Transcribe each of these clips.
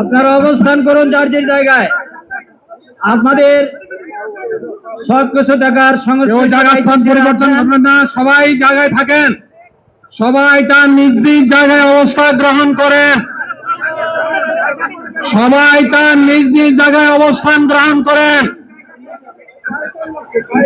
আপনারা অবস্থান করুন যার যে জায়গায়। আপনাদের সব কিছু দেখার স্থান পরিবর্তন করবেন না। সবাই জায়গায় থাকেন। সবাই তার নিজ নিজ জায়গায় অবস্থা গ্রহণ করেন। সবাই তার নিজ নিজ জায়গায় অবস্থান গ্রহণ করেন।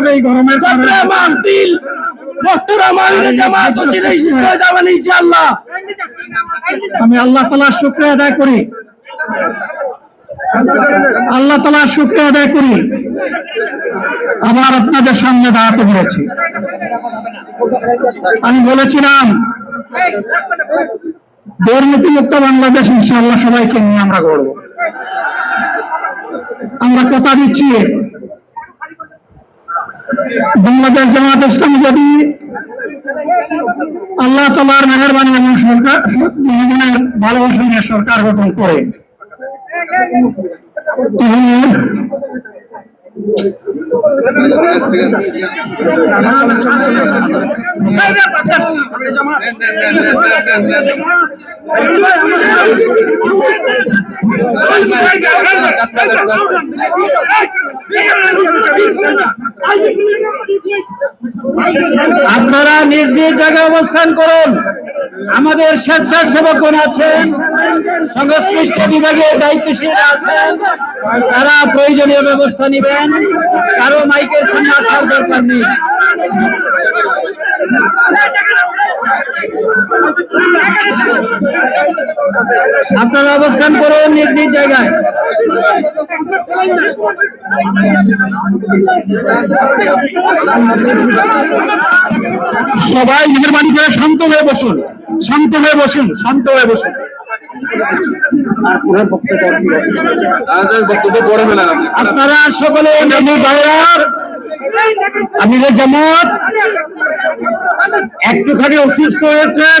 করে এই গরমের সত্রে জামাত যাবেন ইনশাআল্লাহ। আমি আল্লাহ তালার শুক্রিয়া আদায় করি। আল্লাহ তালার শুক্রিয়া আদায় করি। আবার আপনাদের সামনে দাঁড়াতে পেরেছি আমি বলেছিলাম দুর্নীতি মুক্ত বাংলাদেশ ইনশাআল্লাহ সবাইকে নিয়ে আমরা গড়ব। আমরা কথা দিচ্ছি বাংলাদেশ জামাত ইসলাম যদি আল্লাহ তালার মেহরবানি এবং সরকার জনগণের ভালোবাসা নিয়ে সরকার গঠন করে। আপনারা নিজ নিজ জায়গায় অবস্থান করুন। আমাদের স্বেচ্ছাসেবকগণ আছেন, সংশ্লিষ্ট বিভাগের দায়িত্বশীল আছেন, তারা প্রয়োজনীয় ব্যবস্থা নেবেন, কারও মাইকের সামনে আসার দরকার নেই। আপনারা অবস্থান করুন নিজ নিজ জায়গায়। সবাই মেহরবানি করে শান্ত হয়ে বসুন শান্ত হয়ে বসুন শান্ত হয়ে বসুন। আপনারা সকলে ভাইয়ার আমিরের জামাত। একটুখানি অসুস্থ হয়েছেন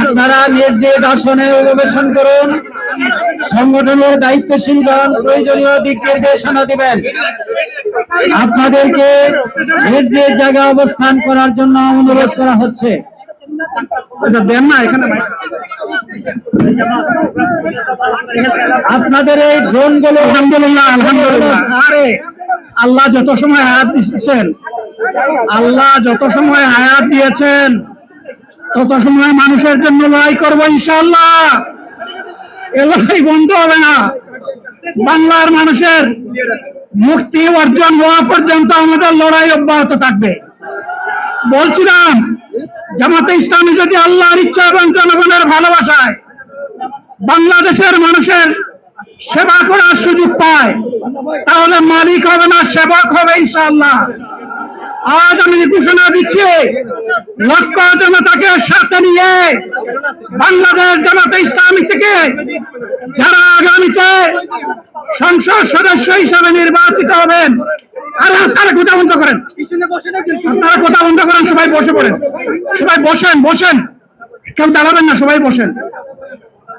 আপনারা নিজ নিজ আসনে অধিবেশন করুন। সংগঠনের দায়িত্বশীলগণ প্রয়োজনীয় দিক নির্দেশনা দিবেন। আপনাদেরকে নিজ নিজ জায়গায় অবস্থান করার জন্য অনুরোধ করা হচ্ছে। আচ্ছা দেন না, এখানে। আপনাদের এই ড্রোনগুলো আলহামদুলিল্লাহ আলহামদুলিল্লাহ। আরে আল্লাহ যত সময় হায়াত দিচ্ছেন আল্লাহ যত সময় হায়াত দিয়েছেন তত সময় মানুষের জন্য লড়াই করব ইনশাল্লাহ এ লড়াই বন্ধ হবে না। বাংলার মানুষের মুক্তি অর্জন হওয়া পর্যন্ত আমাদের লড়াই অব্যাহত থাকবে। বলছিলাম জামাতে ইসলামী যদি আল্লাহর ইচ্ছা এবং জনগণের ভালোবাসায় বাংলাদেশের মানুষের সেবা করার সুযোগ পায়, তাহলে মালিক হবে না, সেবক হবে ইনশাল্লাহ আজ আমি ঘোষণা দিচ্ছি, লক্ষ জনতাকে সাথে নিয়ে বাংলাদেশ জনতা ইসলামী থেকে যারা আগামীতে সংসদ সদস্য হিসাবে নির্বাচিত হবেন, আর আপনারা কথা বন্ধ করেন। আপনারা কথা বন্ধ করেন, সবাই বসে পড়েন। সবাই বসেন বসেন। কেউ দাঁড়াবেন না, সবাই বসেন।